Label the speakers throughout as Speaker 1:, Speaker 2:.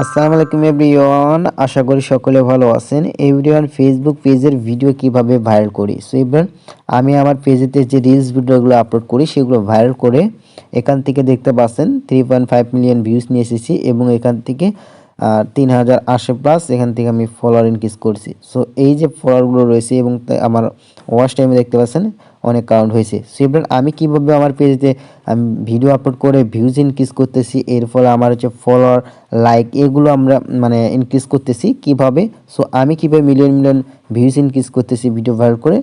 Speaker 1: আসসালামু আলাইকুম এভরিওয়ান, আশা করি সকলে ভালো আছেন। এভরিওয়ান ফেসবুক পেজের ভিডিও কীভাবে ভাইরাল করি? সো এবার আমি আমার পেজেতে যে রিলস ভিডিওগুলো আপলোড করি, সেগুলো ভাইরাল করে এখান থেকে দেখতে পাচ্ছেন three point five million views নিয়ে এসেছি এবং এখান থেকে তিন হাজার আশি প্লাস এখান থেকে আমি ফলোয়ার ইনক্রিজ করছি। সো এই যে ফলোয়ারগুলো রয়েছে এবং আমার ওয়াচ টাইমে দেখতে পাচ্ছেন অনেক কাউন্ট হয়েছে। সো আমি কীভাবে আমার পেজে আমি ভিডিও আপলোড করে ভিউজ ইনক্রিজ করতেছি, এর ফলে আমার হচ্ছে ফলোয়ার লাইক এগুলো আমরা মানে ইনক্রিজ করতেছি কীভাবে? সো আমি কীভাবে মিলিয়ন মিলিয়ন ভিউজ ইনক্রিজ করতেছি ভিডিও ভাইরাল করে,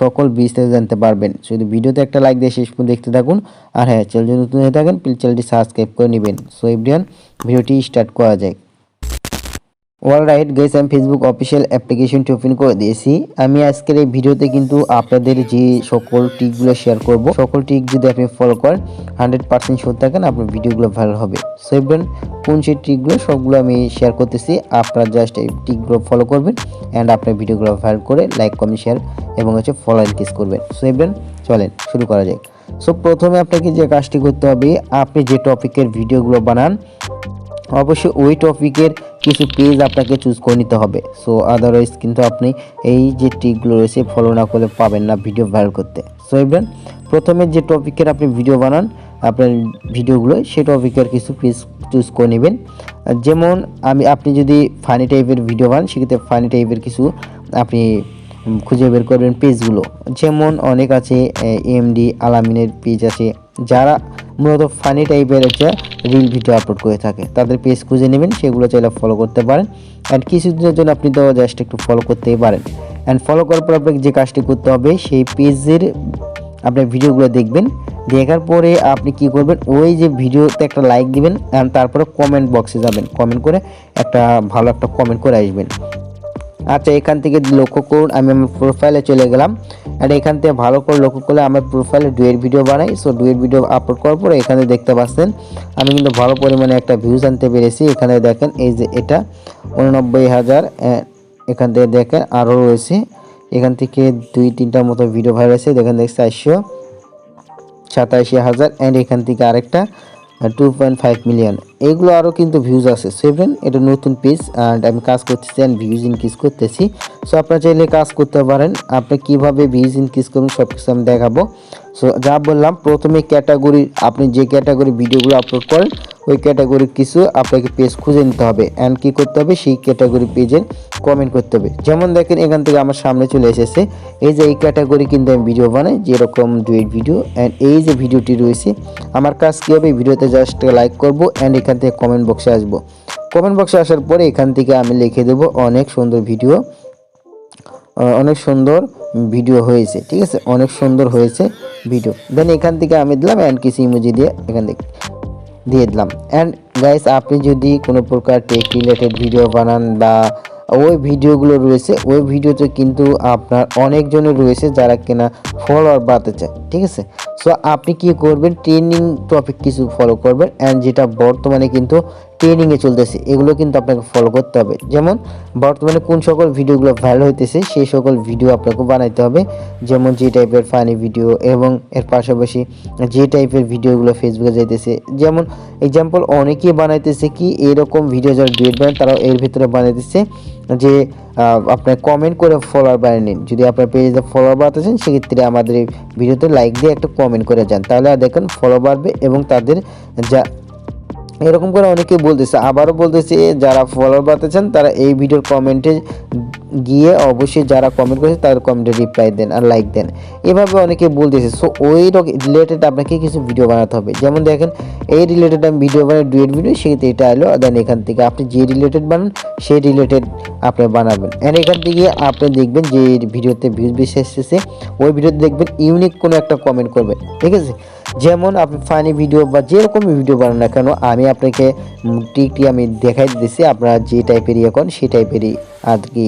Speaker 1: সকল বিস্তারিত জানতে পারবেন। শুধু ভিডিওতে একটা লাইক দিয়ে, শেষ পর্যন্ত দেখতে থাকুন। আর হ্যাঁ চ্যানেল যদি নতুন হয়ে থাকেন প্লিজ চ্যানেলটি সাবস্ক্রাইব করে নেবেন। সো এভরিয়ান ভিডিওটি স্টার্ট করা যায় অল রাইট গাইস আমি ফেসবুক অফিসিয়াল অ্যাপ্লিকেশনটি ওপেন করে দিয়েছি। আমি আজকের এই ভিডিওতে কিন্তু আপনাদের যে সকল টিকগুলো শেয়ার করব, সকল টিক যদি আপনি ফলো করেন হান্ড্রেড পার্সেন্ট শিওর থাকেন আপনার ভিডিওগুলো ভাইরাল হবে। সো এবার কোন সেই টিকগুলো সবগুলো আমি শেয়ার করতেছি। আপনারা জাস্ট এই টিকগুলো ফলো করবেন অ্যান্ড আপনার ভিডিওগুলো ভাইরাল করে লাইক কমেন্ট শেয়ার এবং হচ্ছে ফলো ইনক্রিজ করবেন। সো এবার চলেন, শুরু করা যাক। সো প্রথমে আপনাকে যে কাজটি করতে হবে, আপনি যে টপিকের ভিডিওগুলো বানান, অবশ্যই ওই টপিকের কিছু পেজ আপনাকে চুজ করে নিতে হবে। সো আদারওয়াইজ কিন্তু আপনি এই যে টিকগুলো রয়েছে ফলো না করলে পাবেন না ভিডিও ভাইরাল করতে। সো এবার প্রথমে যে টপিকের আপনি ভিডিও বানান, আপনার ভিডিওগুলো সেই টপিকের কিছু পেজ চুজ করে নেবেন। যেমন আমি, আপনি যদি ফানি টাইপের ভিডিও বানান, সেক্ষেত্রে ফানি টাইপের কিছু আপনি খুঁজে বের করবেন পেজগুলো যেমন অনেক আছে এমডি আলামিনের পেজ আছে যারা মূলত ফানি টাইপের হচ্ছে রিল ভিডিও আপলোড করে থাকে, তাদের পেজ খুঁজে নেবেন, সেগুলো চাইলে ফলো করতে পারেন। অ্যান্ড কিছুদিনের জন্য আপনি তো জাস্ট একটু ফলো করতেই পারেন। অ্যান্ড ফলো করার পর আপনাকে যে কাজটি করতে হবে, সেই পেজের আপনার ভিডিওগুলো দেখবেন। দেখার পরে আপনি কি করবেন, ওই যে ভিডিওতে একটা লাইক দিবেন অ্যান্ড তারপরে কমেন্ট বক্সে যাবেন। কমেন্ট করে একটা ভালো একটা কমেন্ট করে আসবেন। আচ্ছা এখান থেকে লক্ষ্য করুন, আমি আমার প্রোফাইলে চলে গেলাম। আর এখান থেকে ভালো করে লক্ষ্য করলে আমার প্রোফাইলে ডুয়ের ভিডিও বানাই। সো ডুয়ের ভিডিও আপলোড করার পরে এখানে দেখতে পাচ্ছেন, আমি কিন্তু ভালো পরিমাণে একটা ভিউজ আনতে পেরেছি। এখানে দেখেন, এই যে এটা উননব্বই হাজার এখান থেকে দেখেন আরও রয়েছে। এখান থেকে দুই তিনটার মতো ভিডিও হয়েছে দেখেন দেখছি চারশো সাতাশি হাজার। অ্যান্ড এখান থেকে আরেকটা টু পয়েন্ট ফাইভ মিলিয়ন এগুলো আরও কিন্তু ভিউজ আছে। সেভেন এটা নতুন পেজ অ্যান্ড আমি কাজ করতেছি অ্যান্ড ভিউজ ইনক্রিজ করতেছি। সো আপনারা চাইলে কাজ করতে পারেন। আপনি কীভাবে ভিউজ ইনক্রিজ করুন সব কিছু আমি দেখাবো। সো যা বললাম, প্রথমে ক্যাটাগরি আপনি যে ক্যাটাগরি ভিডিওগুলো আপলোড করেন, ওই ক্যাটাগরির কিছু আপনাকে পেজ খুঁজে নিতে হবে। অ্যান্ড কী করতে হবে? সেই ক্যাটাগরি পেজের কমেন্ট করতে হবে। যেমন দেখেন, এখান থেকে আমার সামনে চলে এসেছে। এই যে এই ক্যাটাগরি কিন্তু আমি ভিডিও বানাই, যেরকম ডুয়েট ভিডিও অ্যান্ড এই যে ভিডিওটি রয়েছে, আমার কাজ কী হবে? ভিডিওতে জাস্ট লাইক করব অ্যান্ড এখান থেকে কমেন্ট বক্সে আসব। কমেন্ট বক্সে আসার পরে এখান থেকে আমি লিখে দেবো অনেক সুন্দর ভিডিও অনেক সুন্দর ভিডিও হয়েছে, ঠিক আছে? অনেক সুন্দর হয়েছে ভিডিও দেন এখান থেকে আমি দিলাম অ্যান্ড কিছু ইমোজি দিয়ে এখান থেকে দিয়ে দিলাম। অ্যান্ড গাইস আপনি যদি কোনো প্রকার টেক রিলেটেড ভিডিও বানান বা ওই ভিডিওগুলো রয়েছে ওই ভিডিওতে কিন্তু আপনার অনেকজনই রয়েছে যারা কিনা ফলোয়ার বাড়াতে চায়। ঠিক আছে? সো আপনি কি করবেন? ট্রেনিং টপিক কিছু ফলো করবেন অ্যান্ড যেটা বর্তমানে কিন্তু ট্রেনিংয়ে চলতেছে, এগুলো কিন্তু আপনাকে ফলো করতে হবে। যেমন, বর্তমানে কোন সকল ভিডিওগুলো ভাইরাল হইতেছে, সেই সকল ভিডিও আপনাকে বানাইতে হবে। যেমন, যে টাইপের ফানি ভিডিও এবং এর পাশাপাশি যে টাইপের ভিডিওগুলো ফেসবুকে যাইতেছে। যেমন এক্সাম্পল অনেকেই বানাইতেছে কি, এরকম ভিডিও যারা ডুয়েট বানায়, তারাও এর ভিতরে বানাইতেছে যে আপনার কমেন্ট করে ফলোয়ার বাড়িয়ে নিন। যদি আপনার পেজে ফলোয়ার বাড়াতে চান, সেক্ষেত্রে আমাদের ভিডিওতে লাইক দিয়ে একটা কমেন্ট করে যান। তাহলে দেখেন ফলো বাড়বে এবং তাদের যা এরকম করে অনেকে বলতেছে। আবারও বলতেছে, যারা ফলোয়ার বাড়াতে চান, তারা এই ভিডিওর কমেন্টে গিয়ে অবশ্যই যারা কমেন্ট করেছে, তাদের কমেন্টে রিপ্লাই দেন আর লাইক দেন। এভাবে অনেকে বলতেছে সো ওই রিলেটেড আপনাকে কিছু ভিডিও বানাতে হবে। যেমন দেখেন, এই রিলেটেড আমি ভিডিও বানাই ডুয়েট ভিডিও সেক্ষেত্রে এটা এলো দেন এখান থেকে আপনি যে রিলেটেড বানান, সেই রিলেটেড আপনি বানাবেন। অ্যান্ড এখান থেকে আপনি দেখবেন যে ভিডিওতে ভিউজ বেশি এসেছে, ওই ভিডিওতে দেখবেন ইউনিক কোনো একটা কমেন্ট করবেন ঠিক আছে? যেমন আপনি ফানি ভিডিও বা যেরকমই ভিডিও বানান না কেন, আমি আপনাকে টিকটি আমি দেখাই দিতেছি, আপনারা যে টাইপের ইয়ে করেন, সেই টাইপেরই আর কি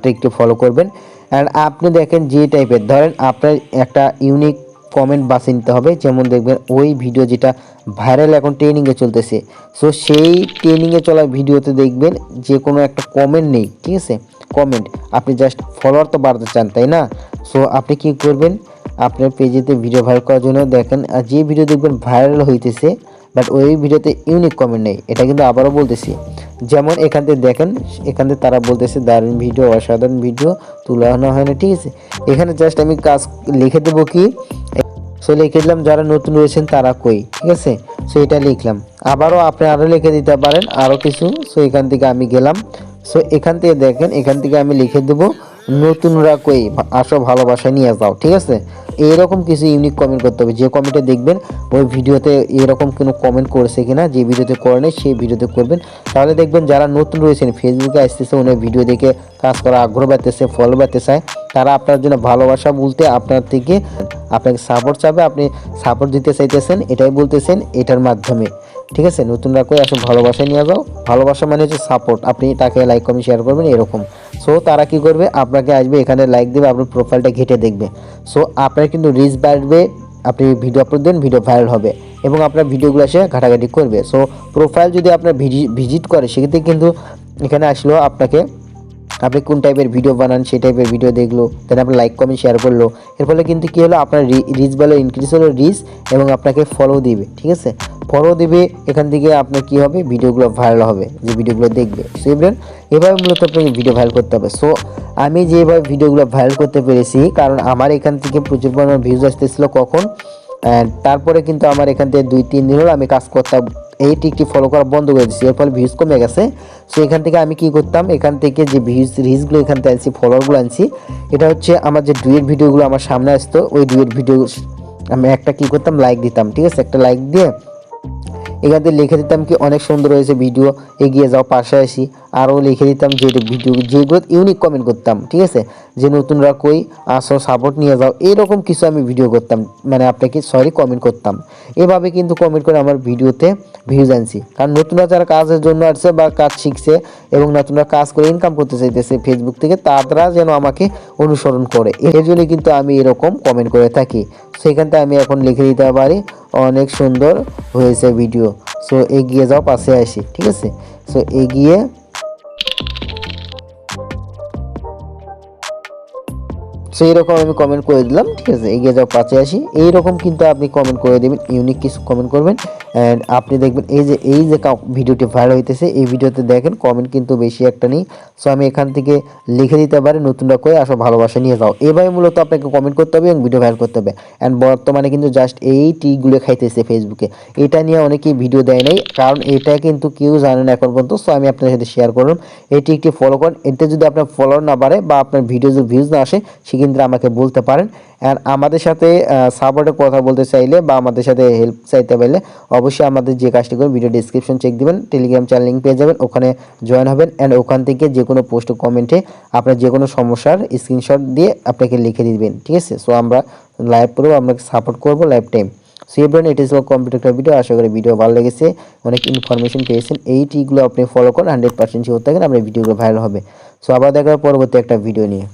Speaker 1: ট্রিকটি ফলো করবেন। অ্যান্ড আপনি দেখেন যে টাইপের ধরেন আপনার একটা ইউনিক কমেন্ট বাছে নিতে হবে, যেমন দেখবেন ওই ভিডিও যেটা ভাইরাল এখন ট্রেনিংয়ে চলতেছে। সো সেই ট্রেনিংয়ে চলা ভিডিওতে দেখবেন যে কোনো একটা কমেন্ট নেই, ঠিক আছে? কমেন্ট আপনি জাস্ট ফলোয়ার তো বাড়াতে চান, তাই না? সো আপনি কি করবেন? আপনার পেজেতে ভিডিও ভাইরাল করার জন্য দেখেন, আর যে ভিডিও দেখবেন ভাইরাল হইতেছে বাট ওই ভিডিওতে ইউনিক কমেন্ট নেই। এটা কিন্তু আবারও বলতেছি। যেমন এখান থেকে দেখেন, এখান থেকে তারা বলতেছে, দারুণ ভিডিও অসাধারণ ভিডিও তুলানো হয় না। ঠিক আছে? এখানে জাস্ট আমি কাজ লিখে দেবো কি? সো লিখে দিলাম, যারা নতুন রয়েছেন, তারা কই? ঠিক আছে? সো এটা লিখলাম। আবারও আপনি আরও লিখে দিতে পারেন আরও কিছু। সো এখান থেকে আমি গেলাম। সো এখান থেকে দেখেন, এখান থেকে আমি লিখে দেবো। নতুনরা কই? আসো ভালোবাসা নিয়ে যাও, ঠিক আছে? এইরকম কিছু ইউনিক কমেন্ট করতে হবে। যে কমেন্টে দেখবেন, ওই ভিডিওতে এরকম কোনো কমেন্ট করেছে কিনা, যে ভিডিওতে করে নেই, সেই ভিডিওতে করবেন। তাহলে দেখবেন যারা নতুন রয়েছেন ফেসবুকে আসতেছে ওনার ভিডিও দেখে কাজ করা আগ্রহ বাড়তেছে ফলো বাড়তে চায় তারা আপনার জন্য ভালোবাসা বলতে আপনার থেকে আপনাকে সাপোর্ট চাবে, আপনি সাপোর্ট দিতে চাইতেছেন, এটাই বলতেছেন, এটার মাধ্যমে। ঠিক আছে? নতুনরা কই আসলে ভালোবাসায় নিয়ে যাও। ভালোবাসা মানে হচ্ছে সাপোর্ট আপনি তাকে লাইক কমেন্ট শেয়ার করবেন, এরকম। সো তারা কি করবে? আপনাকে আসবে, এখানে লাইক দেবে, আপনার প্রোফাইলটা ঘেটে দেখবে। সো আপনার কিন্তু রিচ বাড়বে, আপনি ভিডিও আপলোড দেন ভিডিও ভাইরাল হবে। এবং আপনার ভিডিওগুলো এসে ঘাটাঘাটি করবে। সো প্রোফাইল যদি আপনার ভিজিট করে, সেক্ষেত্রে কিন্তু এখানে আসলেও আপনাকে আপনি কোন টাইপের ভিডিও বানান, সেই টাইপের ভিডিও দেখল দেন আপনি লাইক কমেন্ট শেয়ার করল। এর ফলে কিন্তু কী হলো? আপনার রিচ বলে ইনক্রিজ হলো রিচ এবং আপনাকে ফলো দিবে, ঠিক আছে? ফলো দিবে, এখান থেকে আপনার কী হবে? ভিডিওগুলো ভাইরাল হবে, যে ভিডিওগুলো দেখবে সো এভাবে মূলত আপনাকে ভিডিও ভাইরাল করতে হবে। সো আমি যেভাবে ভিডিওগুলো ভাইরাল করতে পেরেছি, কারণ আমার এখান থেকে প্রচুর পরিমাণ ভিউজ আসতেছিল কখন? And তারপরে কিন্তু আমার এখান থেকে দুই, তিন দিন হলো আমি কাজ করতাম। এই টিকটি ফলো করা বন্ধ করে দিচ্ছি এর ফলে ভিউজ কমে গেছে। সো এখান থেকে আমি কি করতাম? এখান থেকে যে ভিউজ রিলসগুলো এখান থেকে আনছি ফলোয়ারগুলো আনছি, এটা হচ্ছে আমার যে ডুয়েট ভিডিওগুলো আমার সামনে আসতো, ওই ডুয়েট ভিডিও আমি একটা কি করতাম? লাইক দিতাম। ঠিক আছে? একটা লাইক দিয়ে এখান থেকে লিখে দিতাম কি, অনেক সুন্দর হয়েছে ভিডিও এগিয়ে যাও, পাশে আসি। আরও লিখে দিতাম, যে ভিডিও যেগুলো ইউনিক কমেন্ট করতাম, ঠিক আছে? যে নতুনরা কই আসো সাপোর্ট নিয়ে যাও এরকম কিছু আমি ভিডিও করতাম মানে আপনাকে সরি কমেন্ট করতাম। এভাবে কিন্তু কমেন্ট করে আমার ভিডিওতে ভিউজ আনছি। কারণ নতুনরা যারা কাজের জন্য আসছে বা কাজ শিখছে এবং নতুনরা কাজ করে ইনকাম করতে চাইতেছে ফেসবুক থেকে, তারা যেন আমাকে অনুসরণ করে। এর জন্য কিন্তু আমি এরকম কমেন্ট করে থাকি। সেখানটা আমি এখন লিখে দিতে পারি, অনেক সুন্দর হয়েছে ভিডিও সো এগিয়ে যাও, পাশে আসি, ঠিক আছে? সো এগিয়ে সো এইরকম আমি কমেন্ট করে দিলাম, ঠিক আছে? এগিয়ে যাও, পাশে আসি। এইরকম কিন্তু আপনি কমেন্ট করে দেবেন ইউনিক কিছু কমেন্ট করবেন। অ্যান্ড আপনি দেখবেন এই যে এই যে ভিডিওটি ভাইরাল হইতেছে, এই ভিডিওতে দেখেন কমেন্ট কিন্তু বেশি একটা নেই। সো আমি এখান থেকে লিখে দিতে পারি, নতুনরা কই আসো ভালোবাসা নিয়ে যাও। এভাবে মূলত আপনাকে কমেন্ট করতে হবে এবং ভিডিও ভাইরাল করতে হবে। অ্যান্ড বর্তমানে কিন্তু জাস্ট এই টিগুলো খাইতেছে ফেসবুকে এটা নিয়ে অনেকেই ভিডিও দেয় নাই, কারণ এটা কিন্তু কেউ জানে না এখন পর্যন্ত। সো আমি আপনার সাথে শেয়ার করলাম। এটি একটি ফলো করেন। এতে যদি আপনার ফলোয়ার না বাড়ে বা আপনার ভিডিও যদি ভিউজ না আসে, সেক্ষেত্রে আমাকে বলতে পারেন। আর আমাদের সাথে সাপোর্টে কথা বলতে চাইলে বা আমাদের সাথে হেল্প চাইতে পারলে অবশ্যই আমাদের যে কাজটি করুন ভিডিও ডিসক্রিপশন চেক দিবেন টেলিগ্রাম চ্যানেল লিঙ্ক পেয়ে যাবেন, ওখানে জয়েন হবেন অ্যান্ড ওখান থেকে যে কোনো পোস্ট কমেন্টে আপনার যে কোনো সমস্যার স্ক্রিনশট দিয়ে আপনাকে লিখে দিবেন, ঠিক আছে? সো আমরা লাইভ করব আপনাকে সাপোর্ট করব লাইভ টাইম সো এবার এটি ছিল কম্পিউটার ভিডিও আশা করি ভিডিও ভালো লেগেছে। অনেক ইনফরমেশন পেয়েছেন। এই টিগুলো আপনি ফলো করেন হান্ড্রেড পার্সেন্ট শিওর থাকেন, আপনার ভিডিওগুলো ভাইরাল হবে। সো আবার দেখা হবে পরবর্তী একটা ভিডিও নিয়ে।